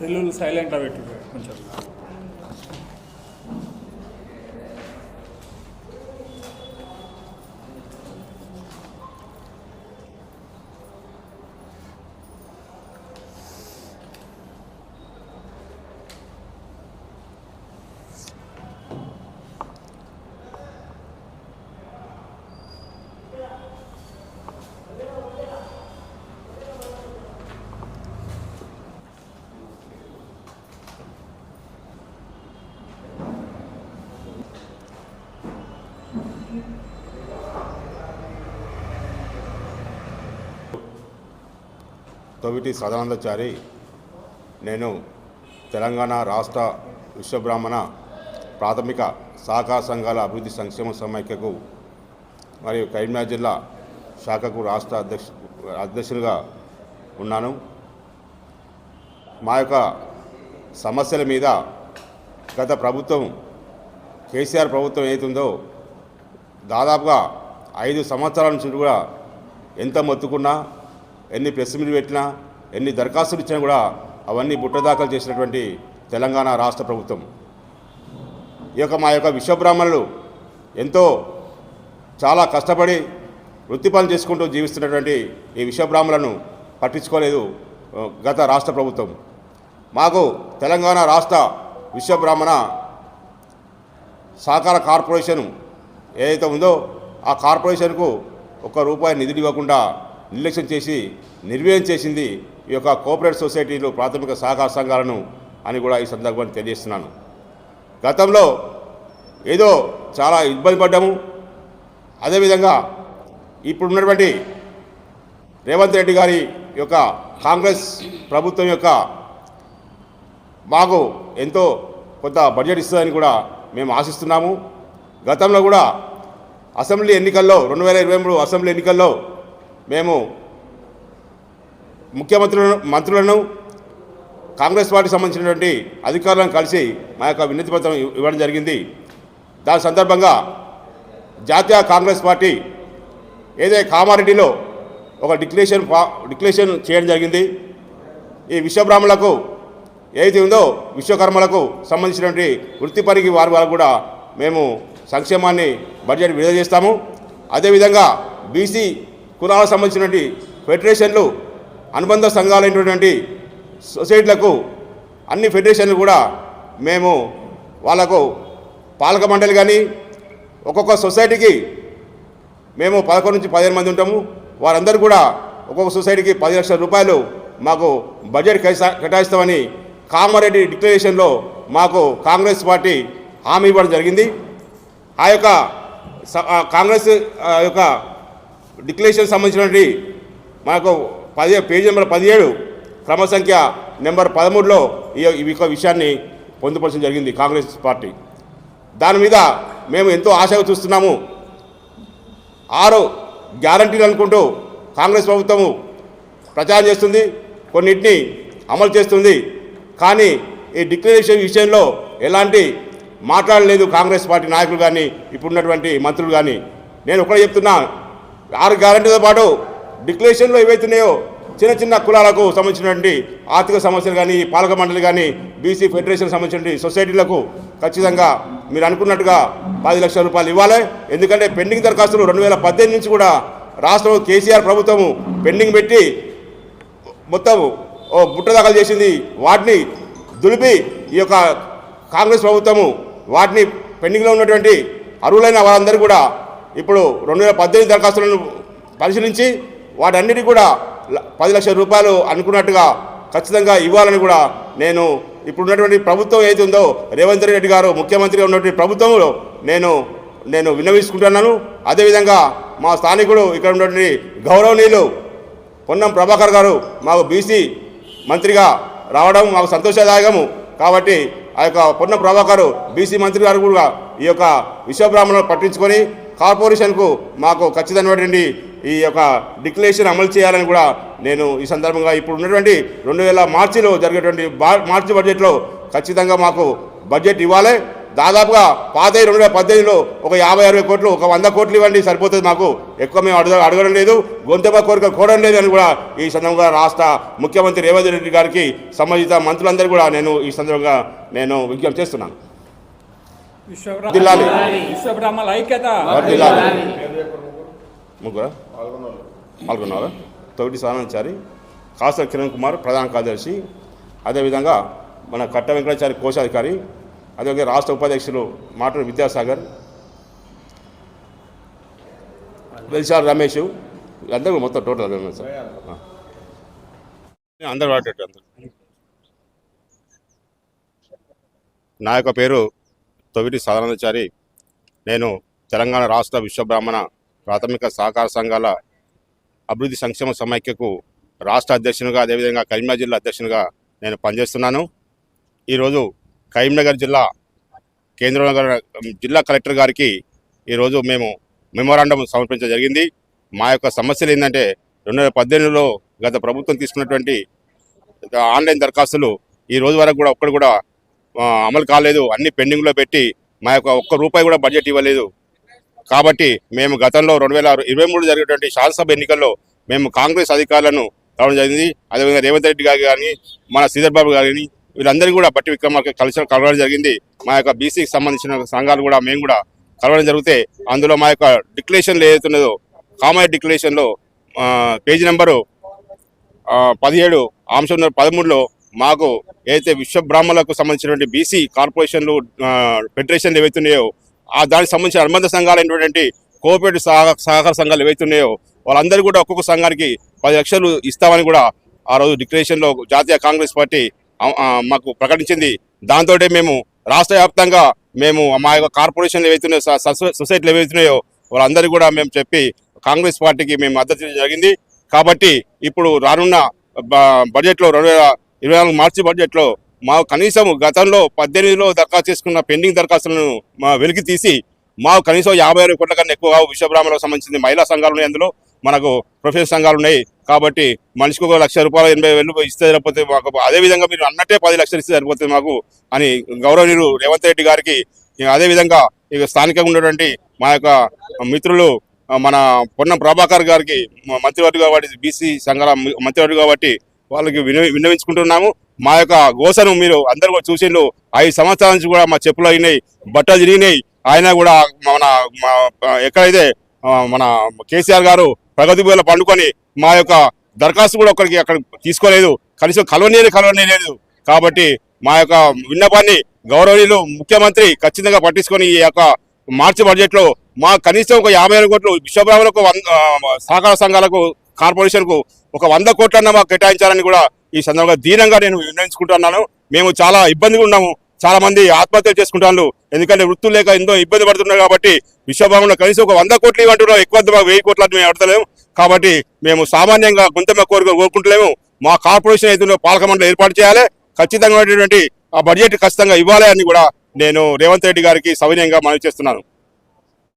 సెల్లులు సైలెంట్లో పెట్టుకో కొంచెం. తొవిటి సదానందచారి నేను తెలంగాణ రాష్ట్ర విశ్వబ్రాహ్మణ ప్రాథమిక సహకార సంఘాల అభివృద్ధి సంక్షేమ సమైక్యకు మరియు కరీంనగర్ జిల్లా శాఖకు రాష్ట్ర అధ్యక్ష అధ్యక్షులుగా ఉన్నాను. మా యొక్క సమస్యల మీద గత ప్రభుత్వం కేసీఆర్ ప్రభుత్వం ఏతుందో దాదాపుగా ఐదు సంవత్సరాల నుంచి కూడా ఎంత మొత్తుకున్నా ఎన్ని ప్రెస్ మీట్లు పెట్టినా ఎన్ని దరఖాస్తులు ఇచ్చినా కూడా అవన్నీ బుట్టదాఖలు చేసినటువంటి తెలంగాణ రాష్ట్ర ప్రభుత్వం. ఈ యొక్క మా యొక్క విశ్వబ్రాహ్మణులు ఎంతో చాలా కష్టపడి వృత్తి పనులు చేసుకుంటూ జీవిస్తున్నటువంటి ఈ విశ్వబ్రాహ్మణులను పట్టించుకోలేదు గత రాష్ట్ర ప్రభుత్వం. మాకు తెలంగాణ రాష్ట్ర విశ్వబ్రాహ్మణ సహకార కార్పొరేషన్ ఏదైతే ఉందో ఆ కార్పొరేషన్కు ఒక్క రూపాయి నిధులు ఇవ్వకుండా నిర్లక్ష్యం చేసి నిర్వీర్యం చేసింది ఈ యొక్క కోఆపరేటివ్ సొసైటీలు ప్రాథమిక సహకార సంఘాలను అని కూడా ఈ సందర్భాన్ని తెలియజేస్తున్నాను. గతంలో ఏదో చాలా ఇబ్బంది పడ్డాము. అదేవిధంగా ఇప్పుడున్నటువంటి రేవంత్ రెడ్డి గారి యొక్క కాంగ్రెస్ ప్రభుత్వం యొక్క మాకు ఎంతో కొంత బడ్జెట్ ఇస్తుందని కూడా మేము ఆశిస్తున్నాము. గతంలో కూడా అసెంబ్లీ ఎన్నికల్లో రెండు వేల ఇరవై మూడు అసెంబ్లీ ఎన్నికల్లో మేము ముఖ్యమంత్రులను మంత్రులను కాంగ్రెస్ పార్టీకి సంబంధించినటువంటి అధికారులను కలిసి మా యొక్క వినతి పత్రం ఇవ్వడం జరిగింది. దాని సందర్భంగా జాతీయ కాంగ్రెస్ పార్టీ ఏదైతే కామారెడ్డిలో ఒక డిక్లరేషన్ ఫా- డిక్లరేషన్ చేయడం జరిగింది. ఈ విశ్వబ్రాహ్మణులకు ఏదైతే ఉందో విశ్వకర్మలకు సంబంధించినటువంటి వృత్తిపరికి వారి వారు కూడా మేము సంక్షేమాన్ని బడ్జెట్ విడుదల చేస్తాము. అదేవిధంగా బీసీ కులాలకు సంబంధించినటువంటి ఫెడరేషన్లు అనుబంధ సంఘాలైనటువంటి సొసైటీలకు అన్ని ఫెడరేషన్లు కూడా మేము వాళ్ళకు పాలక మండలి కానీ ఒక్కొక్క సొసైటీకి మేము పదకొండు నుంచి పదిహేను మంది ఉంటాము. వారందరూ కూడా ఒక్కొక్క సొసైటీకి పది లక్షల రూపాయలు మాకు బడ్జెట్ కేసా- కేటాయిస్తామని కామారెడ్డి డిక్లరేషన్లో మాకు కాంగ్రెస్ పార్టీ హామీ ఇవ్వడం జరిగింది. ఆ యొక్క కాంగ్రెస్ ఆ యొక్క డిక్లరేషన్ సంబంధించినటువంటి మనకు పది పేజీ నెంబర్ పదిహేడు క్రమ సంఖ్య నెంబర్ పదమూడులో ఈ యొక్క విషయాన్ని పొందుపరచడం జరిగింది కాంగ్రెస్ పార్టీ. దాని మీద మేము ఎంతో ఆశగా చూస్తున్నాము. ఆరు గ్యారంటీలు అనుకుంటూ కాంగ్రెస్ ప్రభుత్వము ప్రచారం చేస్తుంది కొన్నిటిని అమలు చేస్తుంది. కానీ ఈ డిక్లరేషన్ విషయంలో ఎలాంటి మాట్లాడలేదు కాంగ్రెస్ పార్టీ నాయకులు కానీ ఇప్పుడున్నటువంటి మంత్రులు కానీ నేను ఒకటే చెప్తున్నా ఆరు గ్యారంటీతో పాటు డిక్లరేషన్లో ఏవైతున్నాయో చిన్న చిన్న కులాలకు సంబంధించినటువంటి ఆర్థిక సమస్యలు కానీ పాలక మండలి కానీ బీసీ ఫెడరేషన్ సంబంధించినటువంటి సొసైటీలకు ఖచ్చితంగా మీరు అనుకున్నట్టుగా పది లక్షల రూపాయలు ఇవ్వాలి. ఎందుకంటే పెండింగ్ దరఖాస్తులు రెండు వేల పద్దెనిమిది నుంచి కూడా రాష్ట్రం కేసీఆర్ ప్రభుత్వము పెండింగ్ పెట్టి మొత్తం ఓ బుట్ట దాఖలు చేసింది. వాటిని దులిపి ఈ యొక్క కాంగ్రెస్ ప్రభుత్వము వాటిని పెండింగ్లో ఉన్నటువంటి అర్హులైన వారందరూ కూడా ఇప్పుడు రెండు వేల పద్దెనిమిది దరఖాస్తులను పరిశీలించి వాటన్నిటి కూడా పది లక్షల రూపాయలు అనుకున్నట్టుగా ఖచ్చితంగా ఇవ్వాలని కూడా నేను ఇప్పుడున్నటువంటి ప్రభుత్వం ఏది ఉందో రేవంత్ రెడ్డి గారు ముఖ్యమంత్రిగా ఉన్నటువంటి ప్రభుత్వంలో నేను నేను విన్నవించుకుంటున్నాను. అదేవిధంగా మా స్థానికుడు ఇక్కడ ఉన్నటువంటి గౌరవనీయులు పొన్నం ప్రభాకర్ గారు మాకు బీసీ మంత్రిగా రావడం మాకు సంతోషదాయకము. కాబట్టి ఆ యొక్క పొన్న ప్రభాకర్ బీసీ మంత్రి గారు కూడా ఈ యొక్క విశ్వబ్రాహ్మణులను పట్టించుకొని కార్పొరేషన్కు మాకు ఖచ్చితమైనటువంటి ఈ యొక్క డిక్లరేషన్ అమలు చేయాలని కూడా నేను ఈ సందర్భంగా ఇప్పుడు ఉన్నటువంటి రెండు వేల మార్చిలో జరిగేటువంటి బా- మార్చి బడ్జెట్లో ఖచ్చితంగా మాకు బడ్జెట్ ఇవ్వాలి. దాదాపుగా పాత రెండు వేల పద్దెనిమిదిలో ఒక యాభై అరవై కోట్లు ఒక వంద కోట్లు ఇవ్వండి సరిపోతుంది మాకు. ఎక్కువ మేము అడగ అడగడం లేదు. గొంతెమ్మ కోరిక కోరడం లేదు అని కూడా ఈ సందర్భంగా రాష్ట్ర ముఖ్యమంత్రి రేవంత్ రెడ్డి గారికి సంబంధిత మంత్రులందరూ కూడా నేను ఈ సందర్భంగా నేను విజ్ఞప్తి చేస్తున్నాను. ముగ్గురా? పాల్గొన్నారు? తొగిటి సానాచారి కాసర కిరణ్ కుమార్ ప్రధాన కార్యదర్శి అదేవిధంగా మన కట్ట వెంకటాచారి కోశాధికారి అదేవిధంగా రాష్ట్ర ఉపాధ్యక్షులు మాటూరు విద్యాసాగర్ వెల్సార్ రమేష్ అందరూ మొత్తం టోటల్ అదే సార్. అందరూ అందరూ. నా యొక్క పేరు తొవిటి సాధారణాచారి. నేను తెలంగాణ రాష్ట్ర విశ్వబ్రాహ్మణ ప్రాథమిక సహకార సంఘాల అభివృద్ధి సంక్షేమ సమైక్యకు రాష్ట్ర అధ్యక్షునిగా అదేవిధంగా కరీంనగర్ జిల్లా అధ్యక్షునిగా నేను పనిచేస్తున్నాను. ఈరోజు కరీంనగర్ జిల్లా కేంద్ర జిల్లా కలెక్టర్ గారికి ఈరోజు మేము మెమోరాండం సమర్పించడం జరిగింది. మా యొక్క సమస్యలు ఏంటంటే రెండు వేల పద్దెనిమిదిలో గత ప్రభుత్వం తీసుకున్నటువంటి ఆన్లైన్ దరఖాస్తులు ఈ రోజు వరకు కూడా ఒక్కడు కూడా అమలు కాలేదు. అన్ని పెండింగ్లో పెట్టి మా యొక్క ఒక్క రూపాయి కూడా బడ్జెట్ ఇవ్వలేదు. కాబట్టి మేము గతంలో రెండు వేల ఇరవై మూడు జరిగినటువంటి శాసనసభ ఎన్నికల్లో మేము కాంగ్రెస్ అధికారులను రావడం జరిగింది. అదేవిధంగా రేవంత్ రెడ్డి గారు కానీ మన శ్రీధర్ బాబు కానీ వీళ్ళందరినీ కూడా బట్టి విక్రమార్క కలిసి కలవడం జరిగింది. మా యొక్క బీసీకి సంబంధించిన సంఘాలు కూడా మేము కూడా కలవడం జరిగితే అందులో మా యొక్క డిక్లరేషన్లు ఏదైతున్నదో కామాయి డిక్లరేషన్లో పేజీ నెంబరు పదిహేడు అంశం నెంబర్ పదమూడులో మాకు ఏదైతే విశ్వ బ్రాహ్మణులకు సంబంధించినటువంటి బీసీ కార్పొరేషన్లు ఫెడరేషన్లు ఏవైతున్నాయో ఆ దానికి సంబంధించిన అనుబంధ సంఘాలైనటువంటి కోఆపరేటివ్ సహకార సంఘాలు ఏవైతున్నాయో వాళ్ళందరూ కూడా ఒక్కొక్క సంఘానికి పది లక్షలు ఇస్తామని కూడా ఆ రోజు డిక్లరేషన్లో జాతీయ కాంగ్రెస్ పార్టీ మాకు ప్రకటించింది. దాంతో మేము రాష్ట్ర వ్యాప్తంగా మేము మా యొక్క కార్పొరేషన్లు ఏవైతున్నాయో సొసైటీలు ఏవైతున్నాయో వాళ్ళందరూ కూడా మేము చెప్పి కాంగ్రెస్ పార్టీకి మేము మద్దతు జరిగింది. కాబట్టి ఇప్పుడు రానున్న బడ్జెట్లో రెండు వేల ఇరవై నాలుగు మార్చి బడ్జెట్లో మా కనీసం గతంలో పద్దెనిమిదిలో దరఖాస్తు చేసుకున్న పెండింగ్ దరఖాస్తులను మా వెలికి తీసి మాకు కనీసం యాభై ఆరు కోట్ల కన్నా ఎక్కువ విశ్వబ్రాహ్మణులకు సంబంధించిన మహిళా సంఘాలు ఉన్నాయి అందులో. మనకు ప్రొఫెషనల్ సంఘాలు ఉన్నాయి. కాబట్టి మనిషికి ఒక లక్ష రూపాయలు ఎనభై వేలు ఇస్తే సరిపోతే మాకు అదే విధంగా మీరు అన్నట్టే పది లక్షలు ఇస్తే సరిపోతుంది మాకు అని గౌరవనీయులు రేవంత్ రెడ్డి గారికి అదేవిధంగా ఇక స్థానికంగా ఉన్నటువంటి మా యొక్క మిత్రులు మన పొన్నం ప్రభాకర్ గారికి మా మంత్రివర్గ కాబట్టి బీసీ సంఘాల మి- మంత్రివర్గ కాబట్టి వాళ్ళకి విన విన్నవించుకుంటున్నాము. మా యొక్క గోసను మీరు అందరూ కూడా చూసిండ్రు. ఐదు సంవత్సరాల నుంచి కూడా మా చెప్పులు అయినాయి బట్టలు తిరిగినాయి. ఆయన కూడా మన మా ఎక్కడైతే మన కేసీఆర్ గారు ప్రగతి భూమిలో పండుకొని మా యొక్క దరఖాస్తు కూడా ఒకరికి అక్కడ తీసుకోలేదు. కనీసం కలవనీలు కలవనీ లేదు. కాబట్టి మా యొక్క విన్నపాన్ని గౌరవనీయులు ముఖ్యమంత్రి ఖచ్చితంగా పట్టించుకొని ఈ యొక్క మార్చి బడ్జెట్లో మా కనీసం ఒక యాభై ఐదు కోట్లు విశ్వబ్రాహ్మణులకు వంద సహకార సంఘాలకు కార్పొరేషన్కు ఒక వంద కోట్లన్న మాకు కేటాయించాలని కూడా ఈ సందర్భంగా దీనంగా నేను నిర్ణయించుకుంటున్నాను. మేము చాలా ఇబ్బందిగా ఉన్నాము. చాలా మంది ఆత్మహత్యలు చేసుకుంటాను ఎందుకంటే వృత్తులు లేక ఎంతో ఇబ్బంది పడుతున్నారు కాబట్టి విశ్వభావంలో కనీసం ఒక వంద కోట్లు ఇవ్వంటున్నాం ఎక్కువ వెయ్యి కోట్లు అంటే మేము అడతలేము. కాబట్టి మేము సామాన్యంగా గుంతమ్మ కోరిక కోరుకుంటలేము. మా కార్పొరేషన్ ఏదైనా పాలక మండలి ఏర్పాటు చేయాలి. ఖచ్చితంగా ఆ బడ్జెట్ ఖచ్చితంగా ఇవ్వాలి అని కూడా నేను రేవంత్ రెడ్డి గారికి సవినయంగా మనవి చేస్తున్నాను.